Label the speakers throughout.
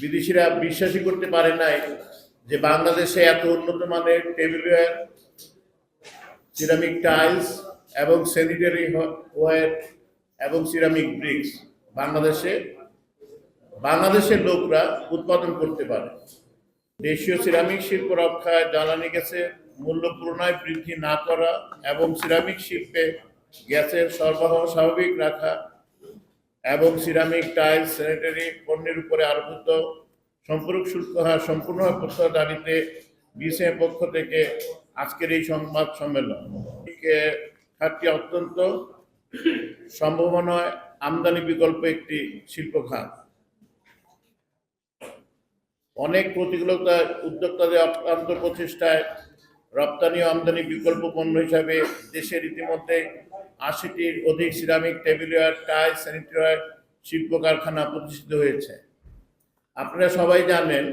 Speaker 1: বিদেশিরা বিশ্বাসই করতে পারে নাই যে বাংলাদেশে এত উন্নত মানের টেবিলওয়্যার সিরামিক টাইলস এবং স্যানিটারি ওয়্যার এবং সিরামিক ব্রিক্স বাংলাদেশে, বাংলাদেশের লোকরা উৎপাদন করতে পারে। দেশীয় সিরামিক শিল্প রক্ষায় জ্বালানি গ্যাসের মূল্য পুনরায় বৃদ্ধি না করা এবং সিরামিক শিল্পে গ্যাসের সরবরাহ স্বাভাবিক রাখা এবং সিরামিক টাইলস স্যানিটারি পণ্যের উপরে আরোপিত সম্পূরক শুল্ক হার সম্পূর্ণভাবে প্রত্যাহার দাবিতে বিসিএ পক্ষ থেকে আজকের এই সংবাদ সম্মেলন। খাতটি অত্যন্ত সম্ভাবনায় আমদানি বিকল্প একটি শিল্প খাত। অনেক প্রতিকূলতা উদ্যোক্তাদের অক্লান্ত প্রচেষ্টায় রপ্তানি আমদানি বিকল্প পণ্য হিসাবে দেশের ইতিমধ্যে আশিটির অধিক সিরামিক টেবিলওয়্যার, টাই স্যানিটারি শিল্প কারখানা প্রতিষ্ঠিত হয়েছে। আপনারা সবাই জানেন,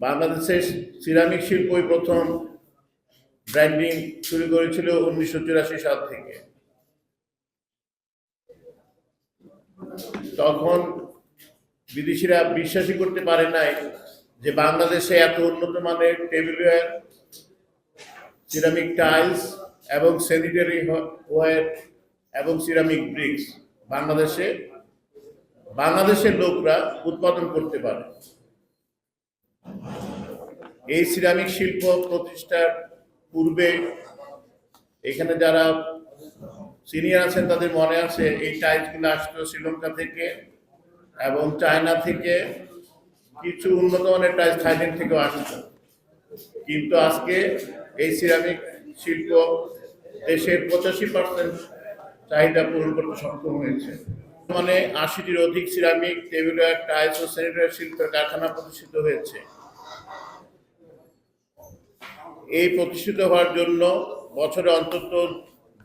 Speaker 1: বাংলাদেশের সিরামিক শিল্পই প্রথম ব্র্যান্ডিং শুরু করেছিল উনিশশো চুরাশি সাল থেকে। তখন বিদেশিরা বিশ্বাসই করতে পারে নাই যে বাংলাদেশে এত উন্নত মানের টেবিলওয়্যার সিরামিক টাইলস এবং স্যানিটারি ওয়্যার এবং সিরামিক ব্রিক্স বাংলাদেশে, বাংলাদেশের লোকরা উৎপাদন করতে পারে। এই সিরামিক শিল্প প্রতিষ্ঠার পূর্বে এখানে যারা সিনিয়র আছেন তাদের মনে আছে এই টাইলসগুলো আসতো শ্রীলঙ্কা থেকে এবং চায়না থেকে, কিছু উন্নত মানের টাইলস থাইল্যান্ড থেকেও আসতো। কিন্তু আজকে এই সিরামিক শিল্প দেশের পঁচাশি পার্সেন্ট চাহিদা পূরণ করতে সক্ষম হয়েছে। মানে আশিটির অধিক সিরামিক টেবিলওয়্যার টাইলস ও স্যানিটারি শিল্পের কারখানা প্রতিষ্ঠিত হয়েছে। এই প্রতিষ্ঠিত হওয়ার জন্য বছরে অন্তত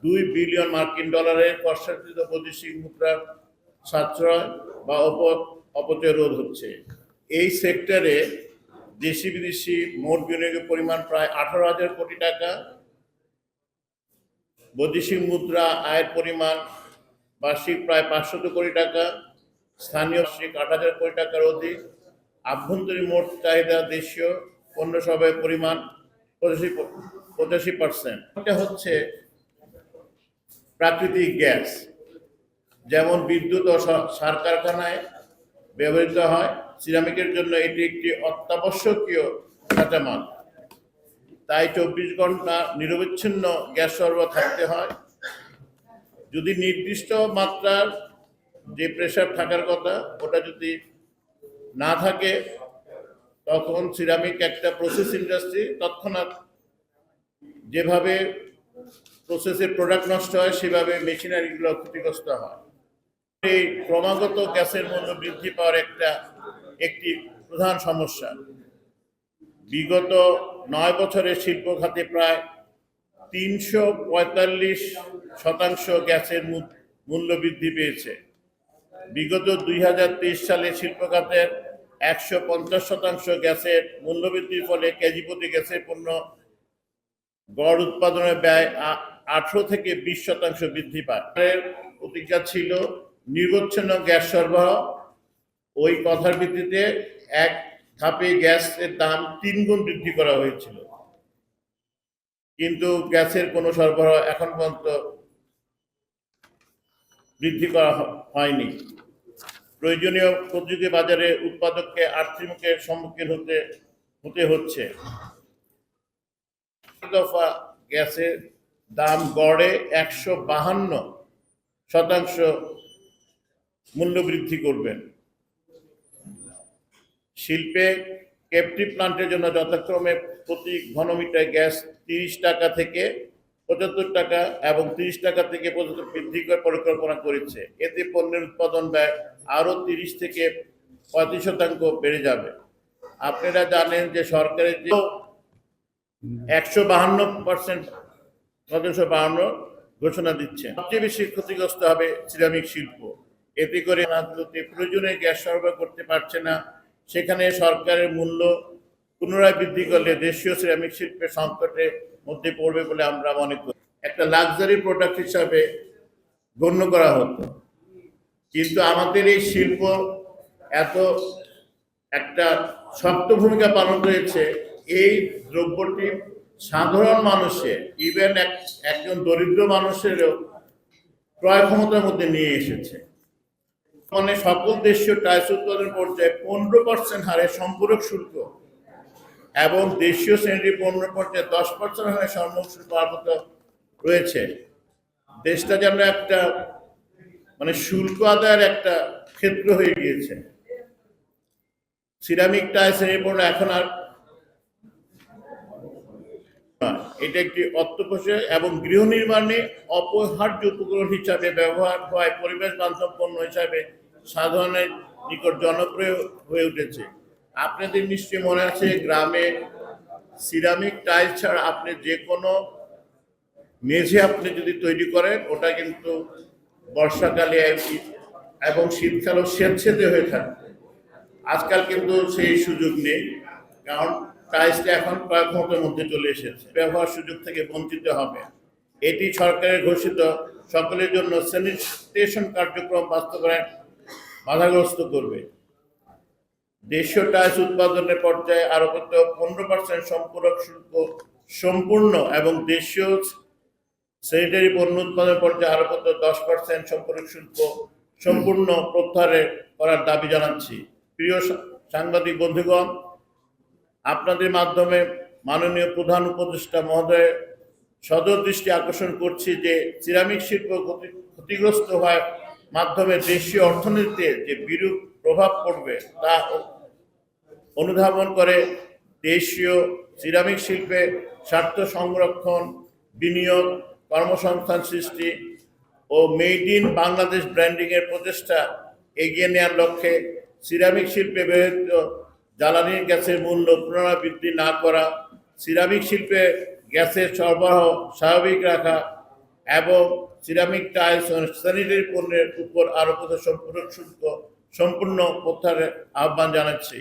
Speaker 1: দুই বিলিয়ন মার্কিন ডলারের প্রসারিত বৈদেশিক মুদ্রার সাশ্রয় বা অপ অপচয় রোধ হচ্ছে। এই সেক্টরে দেশি বিদেশি মোট বিনিয়োগের পরিমাণ প্রায় আঠারো হাজার কোটি টাকা। বৈদেশিক মুদ্রা আয়ের পরিমাণ বার্ষিক প্রায় পাঁচশত কোটি টাকা, স্থানীয় বার্ষিক আট হাজার কোটি টাকার অধিক। আভ্যন্তরীণ মোট চাহিদা দেশীয়, পণ্য সবের পরিমাণ পঁচাশি পঁচাশি পার্সেন্ট। হচ্ছে প্রাকৃতিক গ্যাস, যেমন বিদ্যুৎ ও সার কারখানায় ব্যবহৃত হয়। সিরামিকের জন্য এটি একটি অত্যাবশ্যকীয় কাঁচামাল। তাই চব্বিশ ঘণ্টা নিরবিচ্ছিন্ন গ্যাস সরবরাহ থাকতে হয়। যদি নির্দিষ্ট মাত্রার যে প্রেশার থাকার কথা, ওটা যদি না থাকে, তখন সিরামিক একটা প্রসেস ইন্ডাস্ট্রি তৎক্ষণাৎ যেভাবে প্রসেসের প্রোডাক্ট নষ্ট হয়, সেভাবে মেশিনারিগুলো ক্ষতিগ্রস্ত হয়। এই ক্রমাগত গ্যাসের মূল্য বৃদ্ধি পাওয়ার একটা একটি প্রধান সমস্যা। বিগত নয় বছরে শিল্প খাতে প্রায় তিনশো পঁয়তাল্লিশ শতাংশ গ্যাসের মূল্য বৃদ্ধি পেয়েছে। বিগত দুই হাজার তেইশ সালে শিল্প খাতের একশো পঞ্চাশ শতাংশ গ্যাসের মূল্যবৃদ্ধির ফলে কেজি প্রতি গ্যাসের পণ্য গড় উৎপাদনের ব্যয় আঠারো থেকে বিশ শতাংশ বৃদ্ধি পায়। প্রতিজ্ঞা ছিল নির্বচ্ছিন্ন গ্যাস সরবরাহ ওই কথার ভিত্তিতে এক ধাপে গ্যাসের দাম তিন গুণ বৃদ্ধি করা হয়েছিল। কিন্তু গ্যাসের কোনো সরবরাহ এখন পর্যন্ত বৃদ্ধি করা হয়নি। প্রয়োজনীয় প্রযুক্তি বাজারে উৎপাদককে আর্থিক সম্মুখীন হতে হতে হচ্ছে। দফা গ্যাসের দাম গড়ে একশো বাহান্ন শতাংশ মূল্য বৃদ্ধি করবেন। শিল্পে ক্যাপটিভ প্লান্টের জন্য যথাক্রমে প্রতি ঘনমিটার গ্যাস তিরিশ টাকা থেকে পঁচাত্তর টাকা এবং তিরিশ টাকা থেকে পর্যন্ত বৃদ্ধি করে পরিকল্পনা করেছে। এতে পণ্যের উৎপাদন ব্যয় আরও তিরিশ থেকে পঁয়ত্রিশ শতাংশ বেড়ে যাবে। আপনারা জানেন যে সরকারের যে একশো বাহান্ন পার্সেন্ট সতেরোশো বাহান্ন ঘোষণা দিচ্ছে। সবচেয়ে বেশি ক্ষতিগ্রস্ত হবে সিরামিক শিল্প। এতে করে রাজ্যতে প্রয়োজনীয় গ্যাস সরবরাহ করতে পারছে না। সেখানে সরকারের মূল্য পুনরায় বৃদ্ধি করলে দেশীয় সিরামিক শিল্পের সংকটের মধ্যে পড়বে বলে আমরা মনে করি। একটা লাক্সারি প্রোডাক্ট হিসাবে গণ্য করা হতো। কিন্তু আমাদের এই শিল্প এত একটা শক্ত ভূমিকা পালন করেছে, এই দ্রব্যটি সাধারণ মানুষের ইভেন এক, একজন দরিদ্র মানুষেরও ক্রয় ক্ষমতার মধ্যে নিয়ে এসেছে। মানে সকল দেশীয় টাইলস উৎপাদন পর্যায়ে পনেরো পার্সেন্ট হারে সম্পূরক শুল্ক এবং দেশীয় শ্রেণির পনেরো পর্যায়ে দশ পার্সেন্ট হারে সম্পূরক শুল্ক আপাতত রয়েছে দেশটা যেন একটা মানে শুল্ক আদায়ের একটা ক্ষেত্র হয়ে গিয়েছে সিরামিক টাইলস শ্রেণির পণ্য এখন আর। এটা একটি অর্থকোষে এবং গৃহ নির্মাণে অপরিহার্য উপকরণ হিসাবে ব্যবহার হয়, পরিবেশ বান্ধব পণ্য হিসাবে সাধারণের নিকট জনপ্রিয় হয়ে উঠেছে। আপনাদের নিশ্চয়ই মনে আছে, গ্রামে সিরামিক টাইল ছাড়া আপনি যে কোনো মেঝে আপনি যদি তৈরি করেন, ওটা কিন্তু বর্ষাকালে এবং শীতকালেও স্বেচ্ছেদে হয়ে থাকে। আজকাল কিন্তু সেই সুযোগ নেই, কারণ টাইলসটা এখন কয়েক মুহূর্তের মধ্যে চলে এসেছে। ব্যবহার সুযোগ থেকে বঞ্চিত হবে। এটি সরকারের ঘোষিত। সকলের জন্য স্যানিটেশন কার্যক্রম বাস্তবায়ন বাধাগ্রস্ত করবে। দেশীয় টাইলস উৎপাদনের পর্যায়ে আরোপিত পনেরো পার্সেন্ট সম্পূরক শুল্ক সম্পূর্ণ এবং দেশীয় স্যানিটারি পণ্য উৎপাদনের পর্যায়ে আরোপিত দশ পার্সেন্ট সম্পূরক শুল্ক সম্পূর্ণ প্রত্যাহার করার দাবি জানাচ্ছি। প্রিয় সাংবাদিক বন্ধুগণ আপনাদের মাধ্যমে মাননীয় প্রধান উপদেষ্টা মহোদয় সদর দৃষ্টি আকর্ষণ করছি যে সিরামিক শিল্প ক্ষতি- ক্ষতিগ্রস্ত হওয়ার মাধ্যমে দেশীয় অর্থনীতিতে যে বিরূপ প্রভাব পড়বে তা অনুধাবন করে দেশীয় সিরামিক শিল্পে স্বার্থ সংরক্ষণ, বিনিয়োগ, কর্মসংস্থান সৃষ্টি ও মেড ইন বাংলাদেশ ব্র্যান্ডিংয়ের প্রচেষ্টা এগিয়ে নেওয়ার লক্ষ্যে সিরামিক শিল্পে ব্যবহৃত জ্বালানি গ্যাসের মূল্য পুনরাবৃত্তি না করা, সিরামিক শিল্পে গ্যাসের সরবরাহ স্বাভাবিক রাখা এবং সিরামিক টাইলস স্যানিটারি পণ্যের উপর আরোপিত সম্পূর্ণ শুল্ক সম্পূর্ণ প্রত্যাহারের আহ্বান জানাচ্ছি।